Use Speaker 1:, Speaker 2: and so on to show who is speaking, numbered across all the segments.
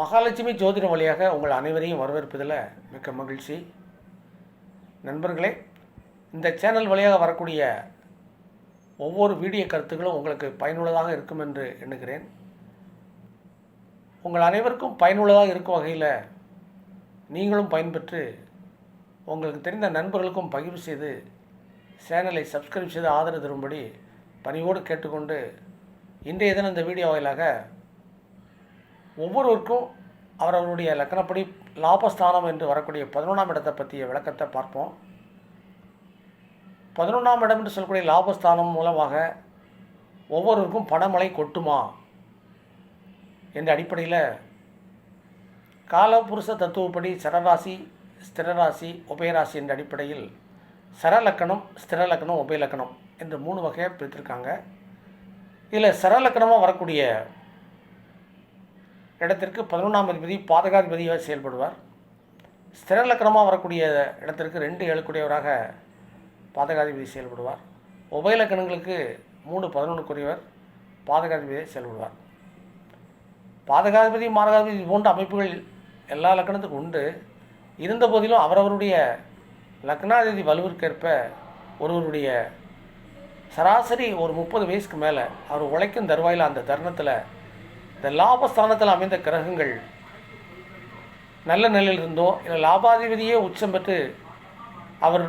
Speaker 1: மகாலட்சுமி ஜோதிடம் வழியாக உங்கள் அனைவரையும் வரவேற்பதில் மிக்க மகிழ்ச்சி. நண்பர்களே இந்த சேனல் வழியாக வரக்கூடிய ஒவ்வொரு வீடியோ கருத்துக்களும் உங்களுக்கு பயனுள்ளதாக இருக்கும் என்று எண்ணுகிறேன். உங்கள் அனைவருக்கும் பயனுள்ளதாக இருக்கும் வகையில் நீங்களும் பயன்பெற்று உங்களுக்கு தெரிந்த நண்பர்களுக்கும் பகிர்வு செய்து சேனலை சப்ஸ்கிரைப் செய்து ஆதரவு தரும்படி பணிவோடு கேட்டுக்கொண்டு இன்றைய தினம் இந்த வீடியோ வாயிலாக ஒவ்வொருவருக்கும் அவரவருடைய லக்கணப்படி லாபஸ்தானம் என்று வரக்கூடிய பதினொன்றாம் இடத்தை பற்றிய விளக்கத்தை பார்ப்போம். பதினொன்றாம் இடம் என்று சொல்லக்கூடிய லாபஸ்தானம் மூலமாக ஒவ்வொருவருக்கும் பணமழை கொட்டுமா? என்ற அடிப்படையில் காலபுருஷ தத்துவப்படி சரராசி ஸ்திரராசி உபயராசி என்ற அடிப்படையில் சரலக்கணம் ஸ்திரலக்கணம் உபயலக்கணம் என்று மூணு வகையாக பிரித்திருக்காங்க. இதில் சரலக்கணமாக வரக்கூடிய இடத்திற்கு பதினொன்றாம் அதிபதி பாதகாதிபதியாக செயல்படுவார். ஸ்திரலக்கணமாக வரக்கூடிய இடத்திற்கு ரெண்டு ஏழுக்குடையவராக பாதகாதிபதி செயல்படுவார். உபயலக்கணங்களுக்கு மூணு பதினொன்றுக்குரியவர் பாதகாதிபதியாக செயல்படுவார். பாதகாதிபதி மாரகாதிபதி போன்ற அமைப்புகள் எல்லா லக்கணத்துக்கும் உண்டு. இருந்த போதிலும் அவரவருடைய லக்னாதிபதி வலுவிற்கேற்ப ஒருவருடைய சராசரி ஒரு முப்பது வயசுக்கு மேலே அவர் உழைக்கும் தருவாயில் அந்த தருணத்தில் இந்த லாபஸ்தானத்தில் அமைந்த கிரகங்கள் நல்ல நிலையில் இருந்தோ இல்லை லாபாதிபதியே உச்சம் பெற்று அவர்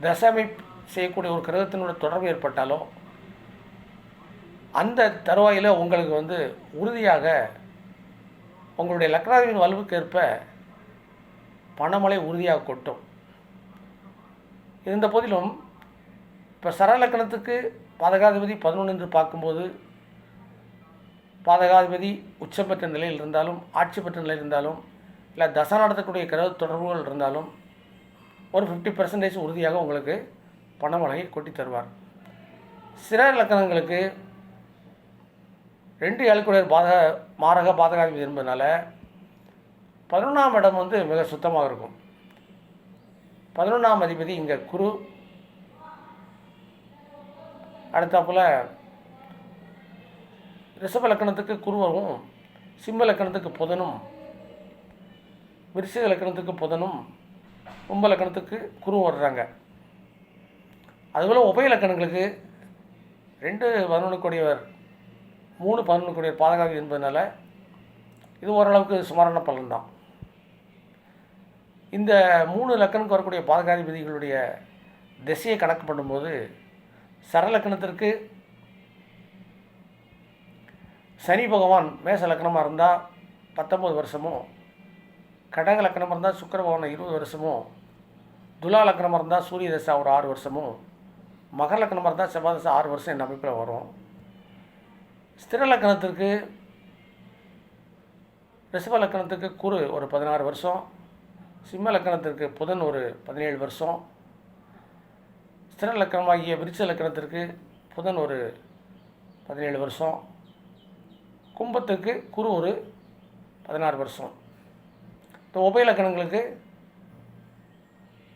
Speaker 1: தசமை செய்யக்கூடிய ஒரு கிரகத்தினோட தொடர்பு ஏற்பட்டாலோ அந்த தருவாயில் உங்களுக்கு வந்து உறுதியாக உங்களுடைய லக்னாதிபதியின் வலுவுக்கு ஏற்ப பணமழை உறுதியாக கொட்டும். இருந்த போதிலும் இப்போ சரலக்கணத்துக்கு பாதகாதிபதி பதினொன்று என்று பார்க்கும்போது பாதகாதிபதி உச்சம் பெற்ற நிலையில் இருந்தாலும் ஆட்சி பெற்ற நிலையில் இருந்தாலும் இல்லை தசை நடத்தக்கூடிய கிரக தொடர்புகள் இருந்தாலும் ஒரு ஃபிஃப்டி பர்சன்டேஜ் உறுதியாக உங்களுக்கு பணமழை கொட்டி தருவார். சிற இலக்கணங்களுக்கு ரெண்டு ஏழுக்குடையர் பாதக மாரக பாதகாதிபதி என்பதனால பதினொன்றாம் இடம் வந்து மிக சுத்தமாக இருக்கும். பதினொன்றாம் அதிபதி இங்கே குரு. அடுத்தாப்புல ரிஷப லக்கணத்துக்கு குருவரும் சிம்ம லக்கணத்துக்கு புதனும் விருச்சிக லக்கணத்துக்கு புதனும் கும்ப லக்கணத்துக்கு குருவும் வர்றாங்க. அதுபோல் உபய லக்கணங்களுக்கு ரெண்டு பதினொன்றுக்குடையவர் மூணு பதினொன்றுக்குடையவர் கோடியவர் என்பதனால இது ஓரளவுக்கு சுமாரான பலன்தான். இந்த மூணு லக்கணத்துக்கு வரக்கூடிய பாதகாதிபதிகளுடைய திசையை கணக்கு பண்ணும்போது சரலக்கணத்திற்கு சனி பகவான் மேச லக்னமாக இருந்தால் பத்தொம்பது வருஷமும் கடக லக்னமாக இருந்தால் சுக்கர பகவான் இருபது வருஷமும் துலா லக்கணமாக இருந்தால் சூரிய தசை ஒரு ஆறு வருஷமும் மகர லக்னமாக இருந்தால் செவ்வாய் தசை ஆறு வருஷம் என் அமைப்பில் வரும். ஸ்திர லக்கணத்திற்கு ரிஷப லக்னத்துக்கு குரு ஒரு பதினாறு வருஷம் சிம்ம லக்கணத்திற்கு புதன் ஒரு பதினேழு வருஷம் ஸ்திர லக்கணமாகிய விருச்ச லக்கணத்திற்கு புதன் ஒரு பதினேழு வருஷம் கும்பத்துக்கு குரு ஒரு பதினாறு வருஷம். இந்த உபய லக்கணங்களுக்கு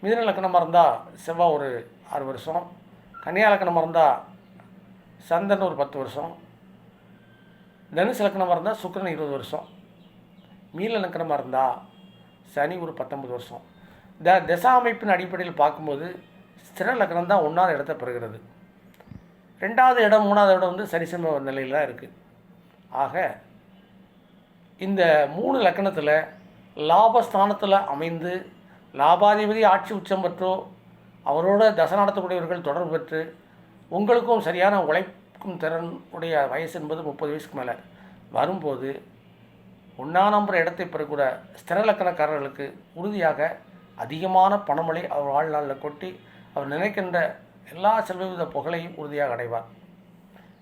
Speaker 1: மிதுன லக்கணமாக இருந்தால் செவ்வாய் ஒரு ஆறு வருஷம். கன்னியா லக்கணமாக இருந்தால் சந்தன் ஒரு பத்து வருஷம். தனுசு லக்கணமாக இருந்தால் சுக்கிரன் இருபது வருஷம். மீன லக்கணமாக இருந்தால் சனி ஒரு பத்தொன்பது வருஷம். த திசா அமைப்பின் அடிப்படையில் பார்க்கும்போது ஸ்திர லக்கணம் தான் ஒன்றாவது இடத்தை பெறுகிறது. ரெண்டாவது இடம் மூணாவது இடம் வந்து சனிசம நிலையில் தான் இருக்குது ஆக இந்த மூணு லக்கணத்தில் லாபஸ்தானத்தில் அமைந்து லாபாதிபதி ஆட்சி உச்சம் பெற்றோ அவரோட தசை நடத்தக்கூடியவர்கள் தொடர்பு பெற்று உங்களுக்கும் சரியான உழைக்கும் திறன் உடைய வயசு என்பது முப்பது வயசுக்கு மேலே வரும்போது ஒன்றா நம்புற இடத்தை பெறக்கூட ஸ்திரலக்கணக்காரர்களுக்கு உறுதியாக அதிகமான பணமழை அவர் வாழ்நாளில் கொட்டி அவர் நினைக்கின்ற எல்லா செல்வவித புகழையும் உறுதியாக அடைவார்.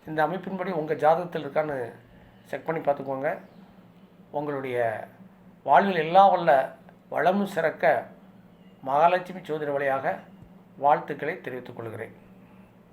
Speaker 1: இந்த அமைப்பின்படி உங்கள் ஜாதகத்தில் இருக்கான்னு செக் பண்ணி பார்த்துக்கோங்க. உங்களுடைய வாழ்வில் எல்லா வல்ல வளமும் சிறக்க மகாலட்சுமி சோதனை வழியாக வாழ்த்துக்களை தெரிவித்துக் கொள்கிறேன்.